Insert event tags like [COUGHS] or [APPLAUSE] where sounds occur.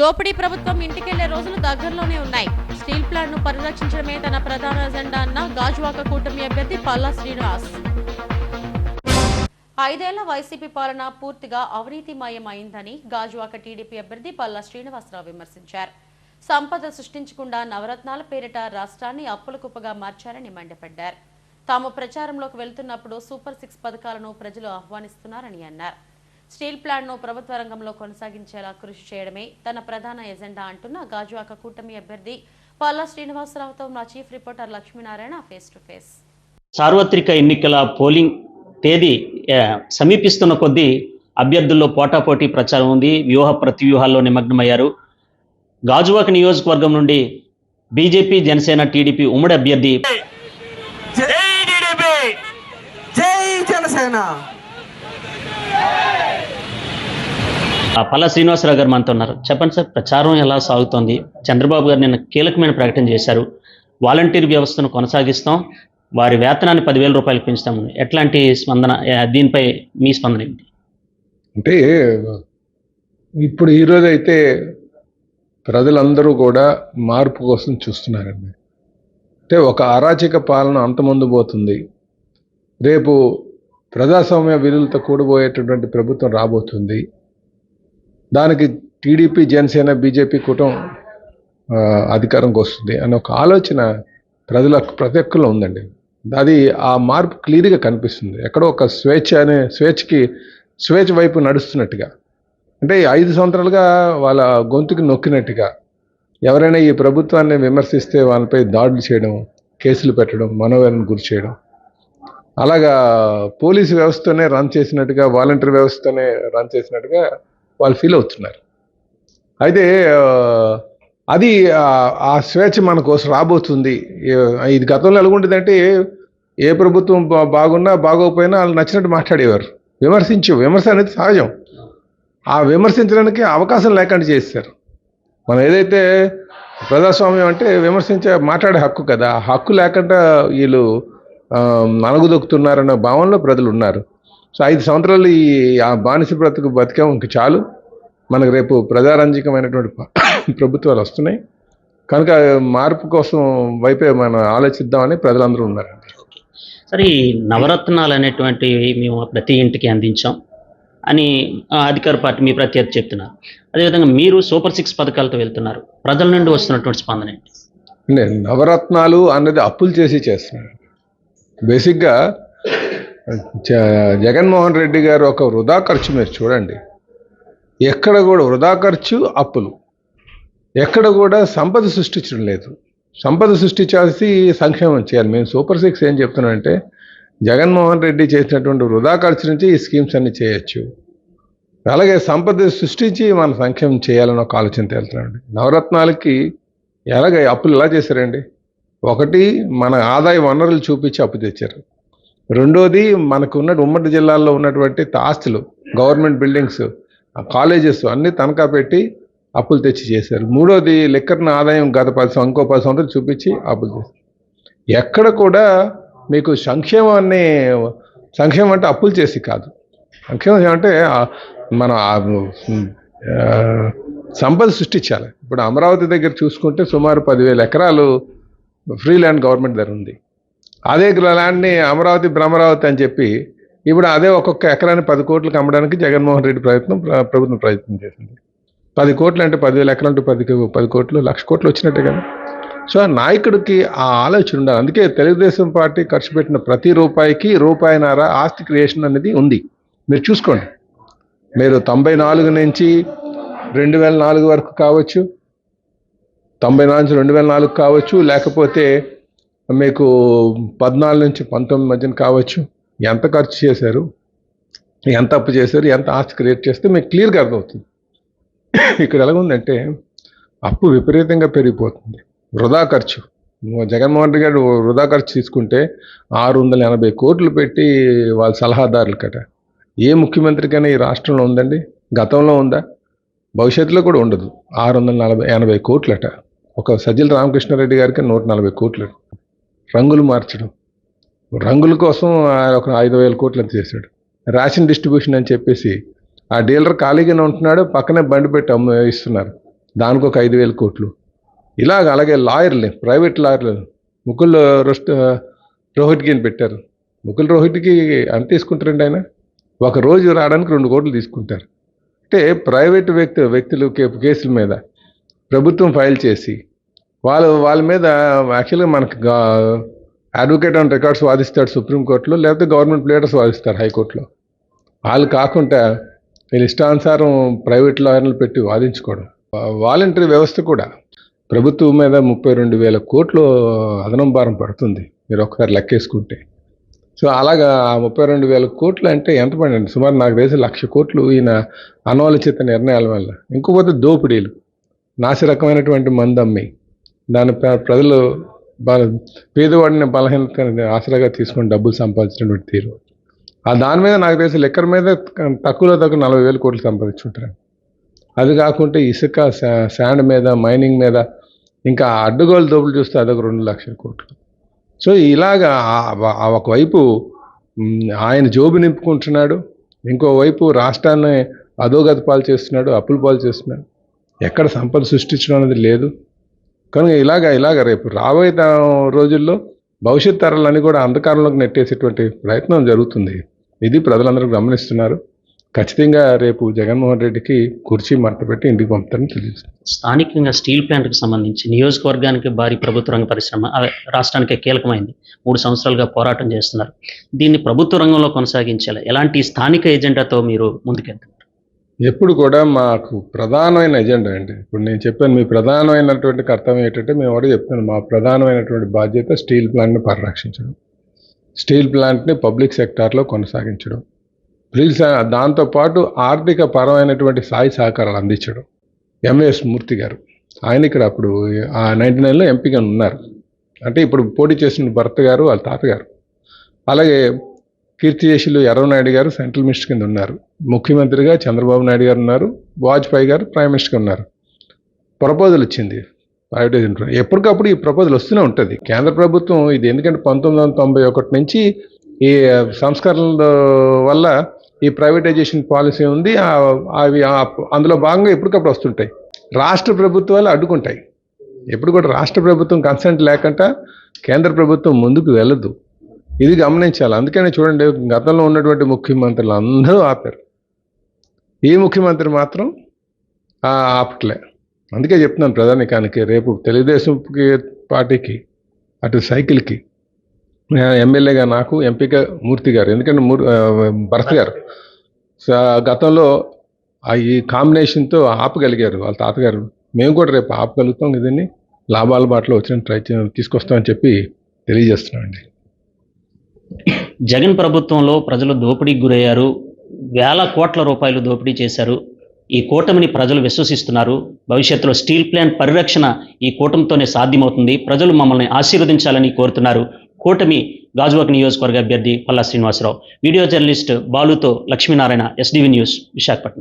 దోపిడీ ప్రభుత్వం ఇంటికెళ్ళే రోజులు దగ్గరలోనే ఉన్నాయి. స్టీల్ ప్లాంట్ను పరిరక్షించడమే తన ప్రధాన ఎజెండా అన్న గాజువాక కూటమి అభ్యర్థి పల్లా శ్రీనివాస్. ఐదేళ్ళ వైసీపీ పాలన పూర్తిగా అవినీతిమయం అయిందని గాజువాక టీడీపీ అభ్యర్థి పల్లా శ్రీనివాసరావు విమర్శించారు. సంపద సృష్టించకుండా నవరత్నాల పేరిట రాష్ట్రాన్ని అప్పుల కుప్పగా మార్చారని మండిపడ్డారు. తాము ప్రచారంలోకి వెళ్తున్నప్పుడు సూపర్ సిక్స్ పథకాలను ప్రజలు ఆహ్వానిస్తున్నారని అన్నారు. స్టీల్ ప్లాంట్ను ప్రభుత్వ రంగంలో కొనసాగించేలా కృషి చేయడమే తన ప్రధాన ఎజెండా అంటున్న గాజువాక కూటమి అభ్యర్థి పల్లా శ్రీనివాసరావుతో మా chief reporter Lakshminarayana face to face. సార్వత్రిక ఎన్నికల పోలింగ్ తేదీ సమీపిస్తున్న కొద్దీ అభ్యర్థుల్లో పోటాపోటీ ప్రచారం ఉంది. వ్యూహ ప్రతివ్యూహాల్లో నిమగ్నమయ్యారు. గాజువాక నియోజకవర్గం నుండి బీజేపీ జనసేన టీడీపీ ఉమ్మడి అభ్యర్థి జై టీడీపీ! జై జనసేన ఆ, పల్లా శ్రీనివాసరావు గారు మనతో ఉన్నారు. చెప్పండి సార్ ప్రచారం ఎలా సాగుతోంది? చంద్రబాబు గారు నిన్న కీలకమైన ప్రకటన చేశారు. వాలంటీర్ వ్యవస్థను కొనసాగిస్తాం. వారి వేతనాన్ని పదివేల రూపాయలు పెంచుతాం. ఎట్లాంటి స్పందన దీనిపై మీ స్పందన ఏంటి? అంటే ఇప్పుడు ఈరోజు అయితే ప్రజలందరూ కూడా మార్పు కోసం చూస్తున్నారండి. అంటే ఒక అరాచక పాలన అంతమందు పోతుంది. రేపు ప్రజాస్వామ్య విలువలతో కూడబోయేటటువంటి ప్రభుత్వం రాబోతుంది. దానికి టీడీపీ జనసేన బీజేపీ కూటం అధికారంకి వస్తుంది అనే ఒక ఆలోచన ప్రజల ప్రతి ఒక్కరిలో ఉందండి. అది ఆ మార్పు క్లియర్గా కనిపిస్తుంది. ఎక్కడో ఒక స్వేచ్ఛ అనే స్వేచ్ఛకి స్వేచ్ఛ వైపు నడుస్తున్నట్టుగా. అంటే ఐదు సంవత్సరాలుగా వాళ్ళ గొంతుకి నొక్కినట్టుగా. ఎవరైనా ఈ ప్రభుత్వాన్ని విమర్శిస్తే వాళ్ళపై దాడులు చేయడం కేసులు పెట్టడం మనోవేదనకు గురి చేయడం. అలాగా పోలీసు వ్యవస్థనే రన్ చేసినట్టుగా వాలంటీర్ వ్యవస్థనే రన్ చేసినట్టుగా వాళ్ళు ఫీల్ అవుతున్నారు. అయితే అది ఆ- స్వేచ్ఛ మన కోసం రాబోతుంది. ఇది గతంలో ఎలాగుంటుందంటే ఏ ప్రభుత్వం బా- బాగున్నా బాగోకపోయినా వాళ్ళు నచ్చినట్టు మాట్లాడేవారు. విమర్శించు విమర్శ అనేది సహజం. ఆ విమర్శించడానికి అవకాశం లేకుండా చేస్తారు మనం ఏదైతే ప్రజాస్వామ్యం అంటే విమర్శించే మాట్లాడే హక్కు కదా ఆ హక్కు లేకుండా వీళ్ళు ఆ, భావనలో ప్రజలు ఉన్నారు. సో ఐదు సంవత్సరాలు ఈ ఆ బానిస బ్రతుకు బతికాం ఇంక చాలు. మనకు రేపు ప్రజారంజకమైనటువంటి [COUGHS] ప్రభుత్వాలు వస్తున్నాయి. కనుక మార్పు కోసం వైపే మనం ఆలోచిద్దామని ప్రజలందరూ ఉన్నారండి. సరే ఈ నవరత్నాలు అనేటువంటివి మేము ప్రతి ఇంటికి అందించాం అని అధికార పార్టీ మీ ప్రత్యర్థి చెప్తున్నారు. అదేవిధంగా మీరు సూపర్ సిక్స్ పథకాలతో వెళ్తున్నారు. ప్రజల నుండి వస్తున్నటువంటి స్పందన ఏంటి? నవరత్నాలు అన్నది అప్పులు చేసి చేస్తున్నారు బేసిక్గా జగన్మోహన్ రెడ్డి గారు ఒక వృధా ఖర్చు మీరు చూడండి. ఎక్కడ కూడా వృధా ఖర్చు అప్పులు. ఎక్కడ కూడా సంపద సృష్టించడం లేదు. సంపద సృష్టించాల్సి సంక్షేమం చేయాలి. మేము సూపర్ సిక్స్ ఏం చెప్తున్నామంటే జగన్మోహన్ రెడ్డి చేసినటువంటి వృధా ఖర్చు నుంచి ఈ స్కీమ్స్ అన్ని చేయొచ్చు. అలాగే సంపద సృష్టించి మన సంక్షేమం చేయాలని ఒక ఆలోచన తేలుతున్నామండి. నవరత్నాలకి ఎలాగ అప్పులు ఎలా చేశారండి? ఒకటి మన ఆదాయ వనరులు చూపించి అప్పు తెచ్చారు. రెండోది మనకు ఉన్న ఉమ్మడి జిల్లాల్లో ఉన్నటువంటి ఆస్తులు గవర్నమెంట్ బిల్డింగ్స్ కాలేజెస్ అన్నీ తనఖా పెట్టి అప్పులు తెచ్చి చేశారు. మూడోది లిక్కర్న ఆదాయం గత పది ఇంకో పది సంవత్సరాలు చూపించి అప్పులు చేశారు. ఎక్కడ కూడా మీకు సంక్షేమాన్ని సంక్షేమం అంటే అప్పులు చేసి కాదు. సంక్షేమం అంటే మనం మన సంపద సృష్టించాలి. ఇప్పుడు అమరావతి దగ్గర చూసుకుంటే సుమారు పదివేల ఎకరాలు ఫ్రీ ల్యాండ్ గవర్నమెంట్ దగ్గర ఉంది. అదే ల్యాండ్ని అమరావతి భ్రమరావతి అని చెప్పి ఇప్పుడు అదే ఒక్కొక్క ఎకరాన్ని పది కోట్లకు అమ్మడానికి జగన్మోహన్ రెడ్డి ప్రయత్నం ప్రభుత్వం ప్రయత్నం చేసింది. పది కోట్లు అంటే పదివేల ఎకరాలు అంటే పది పది కోట్లు లక్ష కోట్లు వచ్చినట్టే కదా. సో ఆ నాయకుడికి ఆ ఆలోచన ఉండాలి. అందుకే తెలుగుదేశం పార్టీ ఖర్చు పెట్టిన ప్రతి రూపాయికి రూపాయిన్నర ఆస్తి క్రియేషన్ అనేది ఉంది. మీరు చూసుకోండి. మీరు తొంభై నాలుగు నుంచి రెండు వేల నాలుగు వరకు కావచ్చు తొంభై నాలుగు నుంచి రెండు వేల నాలుగు కావచ్చు లేకపోతే మీకు పద్నాలుగు నుంచి పంతొమ్మిది మధ్యన కావచ్చు. ఎంత ఖర్చు చేశారు? ఎంత అప్పు చేశారు? ఎంత ఆస్తి క్రియేట్ చేస్తే మీకు క్లియర్గా అర్థమవుతుంది. ఇక్కడ ఎలాగుందంటే అప్పు విపరీతంగా పెరిగిపోతుంది. వృధా ఖర్చు. జగన్మోహన్ రెడ్డి గారు వృధా ఖర్చు తీసుకుంటే ఆరు వందల ఎనభై కోట్లు పెట్టి వాళ్ళ సలహాదారులు కట. ఏ ముఖ్యమంత్రికైనా ఈ రాష్ట్రంలో ఉందండి? గతంలో ఉందా? భవిష్యత్తులో కూడా ఉండదు. ఆరు వందల నలభై ఎనభై కోట్లట. ఒక సజ్జల రామకృష్ణారెడ్డి గారికి నూట నలభై కోట్లు రంగులు మార్చడం. రంగుల కోసం ఆయన ఒక ఐదు వేల కోట్లు చేశాడు. రేషన్ డిస్ట్రిబ్యూషన్ అని చెప్పేసి ఆ డీలర్ ఖాళీగానే ఉంటున్నాడు పక్కనే బండి పెట్టి అమ్ము ఇస్తున్నారు. దానికి ఒక ఐదు వేల కోట్లు. ఇలాగ అలాగే లాయర్లు ప్రైవేట్ లాయర్లు. ముకుల్ రోస్ట్ రోహిత్కి అని పెట్టారు. ముకుల్ రోహిత్కి ఎంత తీసుకుంటారండి ఆయన? ఒక రోజు రావడానికి రెండు కోట్లు తీసుకుంటారు. అంటే ప్రైవేట్ వ్యక్తి వ్యక్తులు కేసుల మీద ప్రభుత్వం ఫైల్ చేసి వాళ్ళు వాళ్ళ మీద యాక్చువల్గా మనకు అడ్వకేట్ ఆన్ రికార్డ్స్ వాదిస్తాడు సుప్రీంకోర్టులో లేకపోతే గవర్నమెంట్ ప్లేయర్స్ వాదిస్తారు హైకోర్టులో. వాళ్ళు కాకుండా వీళ్ళ ఇష్టానుసారం ప్రైవేట్ లాయర్లు పెట్టి వాదించుకోవడం. వాలంటరీ వ్యవస్థ కూడా. ప్రభుత్వం మీద ముప్పై రెండు వేల కోట్లు అదనం భారం పడుతుంది. మీరు ఒకసారి లెక్కేసుకుంటే. సో అలాగా ముప్పై రెండు వేల కోట్లు అంటే ఎంత పడండి సుమారు నాకు తెలిసి లక్ష కోట్లు ఈయన అనాలోచిత నిర్ణయాల వల్ల. ఇంకోపోతే దోపిడీలు. నాసి రకమైనటువంటి మందమ్మి. దాని ప్రజలు బల పేదవాడిని బలహీనత ఆసరాగా తీసుకొని డబ్బులు సంపాదించినటువంటి తీరు. ఆ దాని మీద నాకు తెలిసి లెక్కర్ మీద తక్కువలో తక్కువ నలభై వేల కోట్లు సంపాదించుంటారు. అది కాకుంటే ఇసుక శాండ్ మీద మైనింగ్ మీద ఇంకా అడ్డుగోలు దోపులు చూస్తే అదొక రెండు లక్షల కోట్లు. సో ఇలాగా ఆ- ఒకవైపు ఆయన జోబు నింపుకుంటున్నాడు. ఇంకోవైపు రాష్ట్రాన్ని అధోగతి పాలు చేస్తున్నాడు అప్పులు పాలు చేస్తున్నాడు. ఎక్కడ సంపద సృష్టించడం అనేది లేదు. కనుక ఇలాగ ఇలాగ రేపు రాబోయే రోజుల్లో భవిష్యత్ తరాలని కూడా అంధకారంలోకి నెట్టేసేటువంటి ప్రయత్నం జరుగుతుంది. ఇది ప్రజలందరూ గమనిస్తున్నారు. ఖచ్చితంగా రేపు జగన్మోహన్ రెడ్డికి కుర్చీ మంట పెట్టి ఇంటికి పంపుతారని తెలియజేస్తుంది స్థానికంగా స్టీల్ ప్లాంట్కి సంబంధించి నియోజకవర్గానికి భారీ ప్రభుత్వ రంగ పరిశ్రమ రాష్ట్రానికి కీలకమైంది. మూడు సంవత్సరాలుగా పోరాటం చేస్తున్నారు. దీన్ని ప్రభుత్వ రంగంలో కొనసాగించాలి. ఎలాంటి స్థానిక ఎజెండాతో మీరు ముందుకెళ్తారు? ఎప్పుడు కూడా మాకు ప్రధానమైన ఎజెండా అండి. ఇప్పుడు నేను చెప్పాను మీ ప్రధానమైనటువంటి కర్తవ్యం ఏంటంటే మేము కూడా చెప్తాను మా ప్రధానమైనటువంటి బాధ్యత స్టీల్ ప్లాంట్ని పరిరక్షించడం. స్టీల్ ప్లాంట్ని పబ్లిక్ సెక్టార్లో కొనసాగించడం. ప్లీజ్ దాంతోపాటు ఆర్థిక పరమైనటువంటి సాయి సహకారాలు అందించడం. ఎంఎస్ మూర్తి గారు ఆయన ఇక్కడ అప్పుడు ఆ నైంటీ నైన్లో ఎంపీగా ఉన్నారు. అంటే ఇప్పుడు పోటీ చేసిన భర్త గారు వాళ్ళ తాతగారు. అలాగే కీర్తిశేషులు ఎర్రనాయుడు గారు సెంట్రల్ మినిస్టర్ కింద ఉన్నారు. ముఖ్యమంత్రిగా చంద్రబాబు నాయుడు గారు ఉన్నారు. వాజ్పేయి గారు ప్రైమ్ మినిస్టర్గా ఉన్నారు. ప్రపోజల్ వచ్చింది. ప్రైవేటైజేషన్ ఎప్పటికప్పుడు ఈ ప్రపోజల్ వస్తూనే ఉంటుంది. కేంద్ర ప్రభుత్వం ఇది ఎందుకంటే పంతొమ్మిది వందల తొంభై ఒకటి నుంచి ఈ సంస్కరణల వల్ల ఈ ప్రైవేటైజేషన్ పాలసీ ఉంది. అవి అందులో భాగంగా ఎప్పటికప్పుడు వస్తుంటాయి. రాష్ట్ర ప్రభుత్వాలు అడ్డుకుంటాయి. ఎప్పుడు కూడా రాష్ట్ర ప్రభుత్వం కన్సెంట్ లేకుండా కేంద్ర ప్రభుత్వం ముందుకు వెళ్ళదు. ఇది గమనించాలి. అందుకనే చూడండి గతంలో ఉన్నటువంటి ముఖ్యమంత్రులు అందరూ ఆపారు. ఈ ముఖ్యమంత్రి మాత్రం ఆ, ఆపట్లే. అందుకే చెప్తున్నాను ప్రధానికానికి రేపు తెలుగుదేశంకి పార్టీకి అటు సైకిల్కి ఎమ్మెల్యేగా నాకు ఎంపీగా మూర్తి గారు ఎందుకంటే మూర్ భరత్ గారు. సో, గతంలో ఆ ఈ కాంబినేషన్తో ఆపగలిగారు వాళ్ళ తాతగారు. మేము కూడా రేపు ఆపగలుగుతాం ఇదని లాభాల బాటలో వచ్చిన ట్రై తీసుకొస్తామని చెప్పి తెలియజేస్తున్నామండి. జగన్ ప్రభుత్వంలో ప్రజలు దోపిడీకి గురయ్యారు. వేల కోట్ల రూపాయలు దోపిడీ చేశారు. ఈ కూటమిని ప్రజలు విశ్వసిస్తున్నారు. భవిష్యత్తులో స్టీల్ ప్లాంట్ పరిరక్షణ ఈ కూటమితోనే సాధ్యమవుతుంది. ప్రజలు మమ్మల్ని ఆశీర్వదించాలని కోరుతున్నారు. కూటమి గాజువాక నియోజకవర్గ అభ్యర్థి పల్లా శ్రీనివాసరావు. వీడియో జర్నలిస్ట్ బాలుతో లక్ష్మీనారాయణ ఎస్డివి న్యూస్ విశాఖపట్నం.